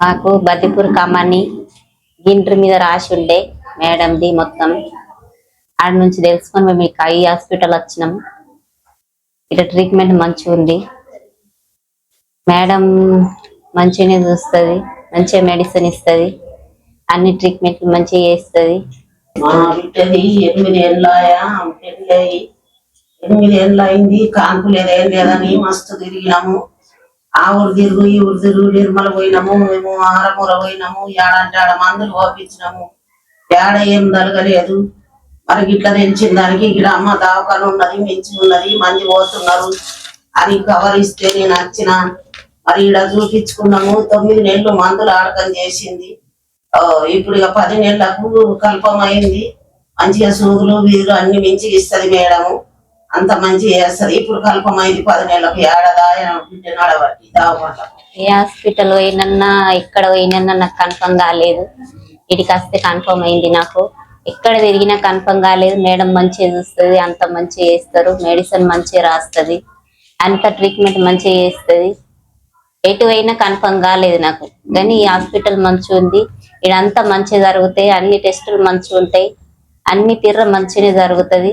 మాకు బతిపూర్ కమ్మని గింట్రి మీద రాసి ఉండే మేడంది మొత్తం. ఆడ నుంచి తెలుసుకొని మేము ఇక ఈ హాస్పిటల్ వచ్చినాము ఇక్కడ ట్రీట్మెంట్ మంచిగా ఉంది. మేడం మంచిగానే చూస్తుంది మంచిగా మెడిసిన్ ఇస్తుంది అన్ని ట్రీట్మెంట్లు మంచిగా చేస్తుంది. మా బిడ్డది ఎనిమిది ఏళ్ళాయా పెళ్ళి ఎనిమిది ఏళ్ళు అయింది కాన్పు లేదు ఏం లేదని మస్తు తిరిగినాము. ఆ ఊరు తిరుగు ఈ ఊరు తిరుగు నిర్మల పోయినాము మేము ఆరమూర పోయినాము ఏడంటే ఆడ మందులు పంపించినాము ఏడ ఏం తలగలేదు. మరి ఇట్లా తెలిసిన దానికి ఇక్కడ అమ్మ దావకాలు ఉన్నది మించి ఉన్నది మంది పోతున్నారు. అని కవర్ ఇస్తే నేను వచ్చిన. మరి ఇక్కడ చూపించుకున్నాము తొమ్మిది నెలలు మందులు ఆడకం చేసింది. ఆ, ఇప్పుడు ఇక పది నెలలకు కల్పమైంది. మంచిగా సూదులు వీధులు అన్ని మించి ఇస్తది మేడము. అంత మంచిగా చేస్తారు ఇప్పుడు కల్పమైంది పది నెలలకు ఏ హాస్పిటల్ పోయినన్నా ఎక్కడ పోయినన్నా నాకు కన్ఫర్మ్ కాలేదు. ఇటుకి వస్తే కన్ఫర్మ్ అయింది నాకు. ఎక్కడ తిరిగినా కన్ఫర్మ్ కాలేదు. మేడం మంచిగా చూస్తుంది అంత మంచిగా చేస్తారు. మెడిసిన్ మంచిగా రాస్తుంది. అంత ట్రీట్మెంట్ మంచిగా చేస్తుంది. ఎటు అయినా కన్ఫర్మ్ కాలేదు నాకు. కానీ ఈ హాస్పిటల్ మంచిగా ఉంది. ఇదంతా మంచిగా జరుగుతాయి. అన్ని టెస్టులు మంచిగా ఉంటాయి. అన్ని తీర్ర మంచిగా జరుగుతుంది.